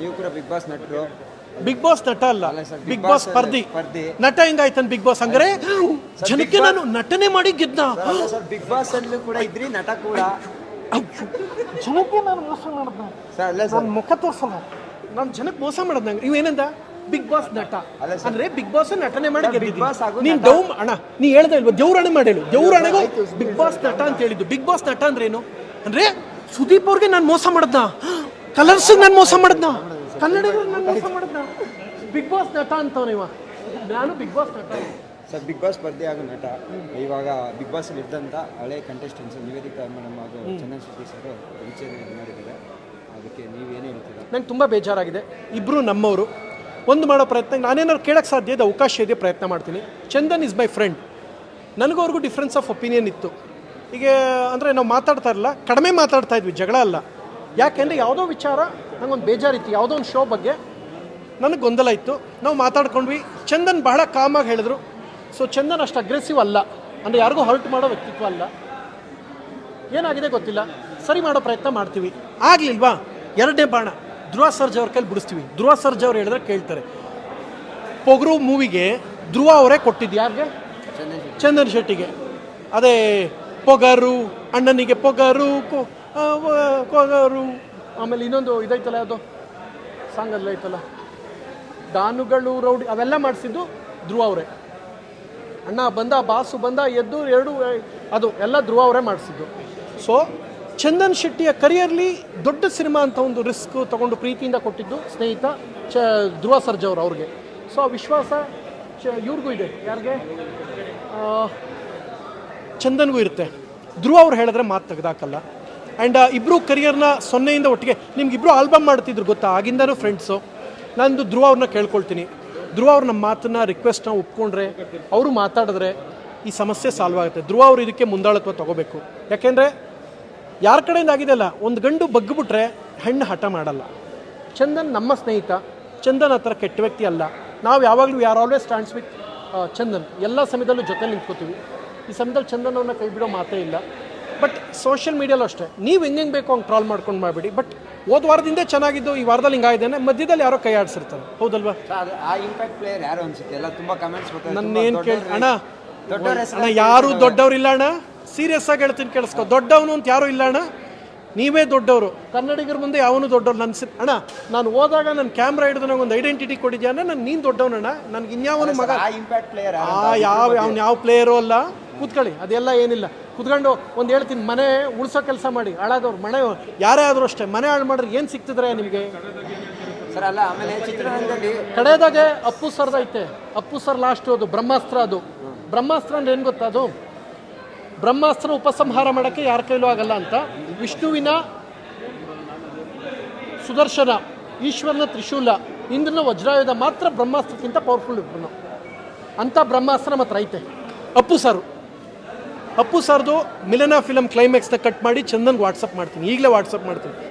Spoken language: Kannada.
ನೀವು ಕೂಡ ಬಿಗ್ ಬಾಸ್ ನಟರು. ಬಿಗ್ ಬಾಸ್ ನಟ ಅಲ್ಲ. ಬಿಗ್ ಬಾಸ್ ಸ್ಪರ್ಧಿ. ನಟ ಹೆಂಗಾಯ್ತಾನ ಬಿಗ್ ಬಾಸ್ ಅಂದ್ರೆ ಜನಕ್ಕೆ ನಾನು ನಟನೆ ಮಾಡಿ ಗೆದ್ದ ಅಲ್ಲ ಸರ್ ಬಿಗ್ ಬಾಸ್ ಅಲ್ಲೂ ಕೂಡ ಇದ್ರಿ ನಟ ಕೂಡ. ಜನಕ್ಕೆ ನಾನು ಮೋಸ ಮಾಡ್ದ. ಸರ್ ಅಲ್ಲ ಸರ್. ನನ್ನ ಮುಖ ತೋರ್ಸಲ್ಲ. ನಾನು ಜನಕ್ಕೆ ಮೋಸ ಮಾಡದ್. ನಂಗೆ ಇವೇನಂದ ಬಿಗ್ ಬಾಸ್ ನಟ. ಅಂದ್ರೆ ಬಿಗ್ ಬಾಸ್ ನಟನೆ ಮಾಡಿ Boss ಆಗೋ ನೀನ್. ಡೌ ಅಣ್ಣ ನೀ ಹೇಳ್ದೆ ಇಲ್ವಾ ದೇವ್ರಾಣೆ ಮಾಡೇಳು. ದೇವ್ರಾಣೆಗೂ ಬಿಗ್ ಬಾಸ್ ನಟ ಅಂತ ಹೇಳಿದ್ದು. ಬಿಗ್ ಬಾಸ್ ನಟ ಅಂದ್ರೆ ಏನು? ಅಂದ್ರೆ ಸುದೀಪ್ ಅವ್ರಿಗೆ ನಾನು ಮೋಸ ಮಾಡದ್ನ? ಕಲರ್ಸ್ ನಾನು ಮೋಸ ಮಾಡದ್ನ? ಕನ್ನಡ ನಾನು ಮೋಸ ಬಿಗ್ ಬಾಸ್ ನಟ ಅಂತವ್ ಇವ. ನಾನು ಬಿಗ್ ಬಾಸ್ ನಟ. ಸರ್ ಬಿಗ್ ಬಾಸ್ ಸ್ಪರ್ಧೆ ಆಗೋ ನಟ. ಇವಾಗ ಬಿಗ್ ಬಾಸ್ ಇದ್ದಂಥ ಹಳೆ ಕಂಟೆಸ್ಟೆಂಟ್ಸ್ ನಿವೇದಿತಾ ಮೇಡಮ್ ಹಾಗೂ ಚಂದನ್ ಶೆಟ್ಟಿ ಸರ್ ವಿಚಾರಣೆ ಮಾಡಿದ್ದಾರೆ. ಅದಕ್ಕೆ ನೀವೇನು ಹೇಳ್ತೀರಾ? ನಂಗೆ ತುಂಬ ಬೇಜಾರಾಗಿದೆ. ಇಬ್ಬರು ನಮ್ಮವರು. ಒಂದು ಮಾಡೋ ಪ್ರಯತ್ನ, ನಾನೇನಾದ್ರು ಕೇಳಕ್ಕೆ ಸಾಧ್ಯ ಇದೆ, ಅವಕಾಶ ಇದೆ, ಪ್ರಯತ್ನ ಮಾಡ್ತೀನಿ. ಚಂದನ್ ಇಸ್ ಮೈ ಫ್ರೆಂಡ್ ನನಗೂ ಅವ್ರಿಗೂ ಡಿಫ್ರೆನ್ಸ್ ಆಫ್ ಒಪಿನಿಯನ್ ಇತ್ತು. ಈಗ ಅಂದರೆ ನಾವು ಮಾತಾಡ್ತಾ ಇರಲ್ಲ ಕಡಿಮೆ ಮಾತಾಡ್ತಾ ಇದ್ವಿ, ಜಗಳ ಅಲ್ಲ. ಯಾಕೆಂದರೆ ಯಾವುದೋ ವಿಚಾರ ನನಗೊಂದು ಬೇಜಾರಿತ್ತು, ಯಾವುದೋ ಒಂದು ಶೋ ಬಗ್ಗೆ ನನಗೆ ಗೊಂದಲ ಇತ್ತು. ನಾವು ಮಾತಾಡ್ಕೊಂಡ್ವಿ, ಚಂದನ್ ಬಹಳ ಕಾಮಾಗಿ ಹೇಳಿದ್ರು. ಸೊ ಚಂದನ್ ಅಷ್ಟು ಅಗ್ರೆಸಿವ್ ಅಲ್ಲ. ಅಂದರೆ ಯಾರಿಗೂ ಹರ್ಟ್ ಮಾಡೋ ವ್ಯಕ್ತಿತ್ವ ಅಲ್ಲ. ಏನಾಗಿದೆ ಗೊತ್ತಿಲ್ಲ. ಸರಿ ಮಾಡೋ ಪ್ರಯತ್ನ ಮಾಡ್ತೀವಿ. ಆಗಲಿಲ್ವಾ? ಎರಡನೇ ಬಾಣ. ಧ್ರುವ ಸರ್ಜ್ ಅವ್ರ ಕೈಲಿ ಬಿಡಿಸ್ತೀವಿ. ಧ್ರುವ ಸರ್ಜ್ ಅವ್ರು ಹೇಳಿದ್ರೆ ಕೇಳ್ತಾರೆ. ಪೊಗರು ಮೂವಿಗೆ ಧ್ರುವ ಅವರೇ ಕೊಟ್ಟಿದ್ದು ಯಾರಿಗೆ? ಚಂದನ್ ಶೆಟ್ಟಿಗೆ. ಅದೇ ಪೊಗರು, ಅಣ್ಣನಿಗೆ ಪೊಗರು ಪೊಗರು ಆಮೇಲೆ ಇನ್ನೊಂದು ಇದೈತಲ್ಲ ಅದು ಸಾಂಗ್ ಅಲ್ಲ ಐತಲ್ಲ. ದಾನುಗಳು, ರೌಡಿ, ಅವೆಲ್ಲ ಮಾಡಿಸಿದ್ದು ಧ್ರುವ ಅವರೇ. ಅಣ್ಣ ಬಂದ, ಬಾಸು ಬಂದ, ಎದ್ದು, ಎರಡು ಅದು ಎಲ್ಲ ಧ್ರುವ ಅವರೇ ಮಾಡಿಸಿದ್ದು. ಸೊ ಚಂದನ್ ಶೆಟ್ಟಿಯ ಕರಿಯರ್ಲಿ ದೊಡ್ಡ ಸಿನಿಮಾ ಅಂತ ಒಂದು ರಿಸ್ಕ್ ತಗೊಂಡು ಪ್ರೀತಿಯಿಂದ ಕೊಟ್ಟಿದ್ದು ಸ್ನೇಹಿತ ಚ, ಧ್ರುವ ಸರ್ಜವ್ರು ಅವರು ಅವ್ರಿಗೆ. ಸೊ ಆ ವಿಶ್ವಾಸ ಚ, ಇವ್ರಿಗೂ ಇದೆ. ಯಾರಿಗೆ? ಚಂದನ್ಗೂ ಇರುತ್ತೆ. ಧ್ರುವ ಅವ್ರು ಹೇಳಿದ್ರೆ ಮಾತು ತೆಗೆದಾಕಲ್ಲ. ಆ್ಯಂಡ್ ಇಬ್ಬರು ಕರಿಯರ್ನ ಸೊನ್ನೆಯಿಂದ ಒಟ್ಟಿಗೆ ನಿಮ್ಗೆ ಇಬ್ಬರು ಆಲ್ಬಮ್ ಮಾಡ್ತಿದ್ರು ಗೊತ್ತಾ? ಆಗಿಂದನೂ ಫ್ರೆಂಡ್ಸು ನಂದು ಧ್ರುವ ಅವ್ರನ್ನ ಕೇಳ್ಕೊಳ್ತೀನಿ. ಧ್ರುವ ಅವ್ರ ನಮ್ಮ ಮಾತನ್ನ ರಿಕ್ವೆಸ್ಟ್ನ ಒಪ್ಕೊಂಡ್ರೆ, ಅವರು ಮಾತಾಡಿದ್ರೆ ಈ ಸಮಸ್ಯೆ ಸಾಲ್ವ್ ಆಗುತ್ತೆ. ಧ್ರುವ ಅವರು ಇದಕ್ಕೆ ಮುಂದಾಳತ್ವ ತಗೋಬೇಕು. ಯಾಕೆಂದರೆ ಯಾರ ಕಡೆಯಿಂದ ಆಗಿದೆಯಲ್ಲ ಒಂದು ಗಂಡು ಬಗ್ಗಿಬಿಟ್ರೆ ಹೆಣ್ಣು ಹಠ ಮಾಡಲ್ಲ. ಚಂದನ್ ನಮ್ಮ ಸ್ನೇಹಿತ ಚಂದನ್ ಆ ಥರ ಕೆಟ್ಟ ವ್ಯಕ್ತಿ ಅಲ್ಲ. ನಾವು ಯಾವಾಗಲೂ ಯಾರು ಆಲ್ವೇಸ್ ಸ್ಟ್ಯಾಂಡ್ಸ್ ವಿತ್ ಚಂದನ್. ಎಲ್ಲ ಸಮಯದಲ್ಲೂ ಜೊತೆ ನಿಂತ್ಕೋತೀವಿ. ಈ ಸಮಯದಲ್ಲಿ ಚಂದನ್ ಅವ್ರನ್ನ ಕೈ ಬಿಡೋ ಮಾತೇ ಇಲ್ಲ. ಬಟ್ ಸೋಷಿಯಲ್ ಮೀಡಿಯಲ್ಲೂ ಅಷ್ಟೇ. ನೀವು ಹೆಂಗೆ ಹೆಂಗೆ ಬೇಕೋ ಹಂಗೆ ಟ್ರಾಲ್ ಮಾಡ್ಕೊಂಡು ಮಾಡಿಬಿಡಿ. ಬಟ್ ಹೋದ ವಾರದಿಂದ ಚೆನ್ನಾಗಿದ್ದು ಈ ವಾರದಲ್ಲಿ ಹಿಂಗಾಗಿದ್ದೇನೆ ಮಧ್ಯದಲ್ಲಿ ಯಾರೋ ಕೈ ಆಡಿಸಿರ್ತಾರೆ. ಹೌದಲ್ವಾ? ಆ ಇಂಪ್ಯಾಕ್ಟ್ ಪ್ಲೇಯರ್ ಯಾರು ಅನ್ಸುತ್ತೆ? ಎಲ್ಲ ತುಂಬಾ ಕಮೆಂಟ್ಸ್ ಬರ್ತಾರೆ ನನ್ನ ಏನು ಕೇಳಿ ಅಣ್ಣ ಅಣ್ಣ ಯಾರು ದೊಡ್ಡವ್ರು ಇಲ್ಲ ಅಣ್ಣ. ಸೀರಿಯಸ್ ಆಗಿ ಹೇಳ್ತೀನಿ ಕೇಳಿಸ್ಕೊ. ದೊಡ್ಡವನು ಅಂತ ಯಾರು ಇಲ್ಲ ಅಣ್ಣ. ನೀವೇ ದೊಡ್ಡವರು. ಕನ್ನಡಿಗರ ಮುಂದೆ ಯಾವನು ದೊಡ್ಡವ್ರು ನನ್ನ ಸಿ ಅಣ್ಣ ನಾನು ಹೋದಾಗ ನನ್ನ ಕ್ಯಾಮ್ರಾ ಹಿಡಿದು ನಂಗೆ ಒಂದು ಐಡೆಂಟಿಟಿ ಕೊಟ್ಟಿದ್ಯಾ ಅಣ್ಣ? ನಾನು ನೀನು ದೊಡ್ಡವನಣ್ಣ ನನಗೆ ಇನ್ಯಾವನು ಮಗ ಆ ಇಂಪ್ಯಾಕ್ಟ್ ಪ್ಲೇಯರ್ ಆ ಯಾವ ಅವ್ನು ಯಾವ ಪ್ಲೇಯರು ಅಲ್ಲ. ಕೂತ್ಕೊಳ್ಳಿ ಅದೆಲ್ಲ ಏನಿಲ್ಲ. ಕುತ್ಕೊಂಡು ಒಂದು ಹೇಳ್ತೀನಿ ಮನೆ ಉಳಿಸೋ ಕೆಲಸ ಮಾಡಿ. ಹಾಳಾದವ್ರು ಮನೆ ಯಾರೇ ಆದರೂ ಅಷ್ಟೇ. ಮನೆ ಹಾಳು ಮಾಡಿದ್ರೆ ಏನು ಸಿಗ್ತಿದ್ರೆ ನಿಮಗೆ? ಸರ್ ಅಲ್ಲ ಆಮೇಲೆ ಚಿತ್ರರಂಗದಲ್ಲಿ ಕಡೆದಾಗೆ ಅಪ್ಪು ಸರ್ದೈತೆ ಅಪ್ಪು ಸರ್ ಲಾಸ್ಟು ಅದು ಬ್ರಹ್ಮಾಸ್ತ್ರ ಅದು. ಬ್ರಹ್ಮಾಸ್ತ್ರ ಅಂದ್ರೆ ಏನು ಗೊತ್ತಾ ಅದು? ಬ್ರಹ್ಮಾಸ್ತ್ರ ಉಪಸಂಹಾರ ಮಾಡೋಕ್ಕೆ ಯಾರ ಕೈಲೂ ಆಗಲ್ಲ ಅಂತ ವಿಷ್ಣುವಿನ ಸುದರ್ಶನ, ಈಶ್ವರನ ತ್ರಿಶೂಲ, ಇಂದ್ರನ ವಜ್ರಾಯುಧ ಮಾತ್ರ ಬ್ರಹ್ಮಾಸ್ತ್ರಕ್ಕಿಂತ ಪವರ್ಫುಲ್ ಇಬ್ಬರು ಅಂಥ ಬ್ರಹ್ಮಾಸ್ತ್ರ ಮಾತ್ರ ಐತೆ. ಅಪ್ಪು ಸರ್. ಅಪ್ಪು ಸರ್ದು ಮಿಲನ ಫಿಲಮ್ ಕ್ಲೈಮ್ಯಾಕ್ಸ್ನ ಕಟ್ ಮಾಡಿ ಚಂದನ್ಗೆ ವಾಟ್ಸಪ್ ಮಾಡ್ತೀನಿ. ಈಗಲೇ ವಾಟ್ಸಪ್ ಮಾಡ್ತೀನಿ.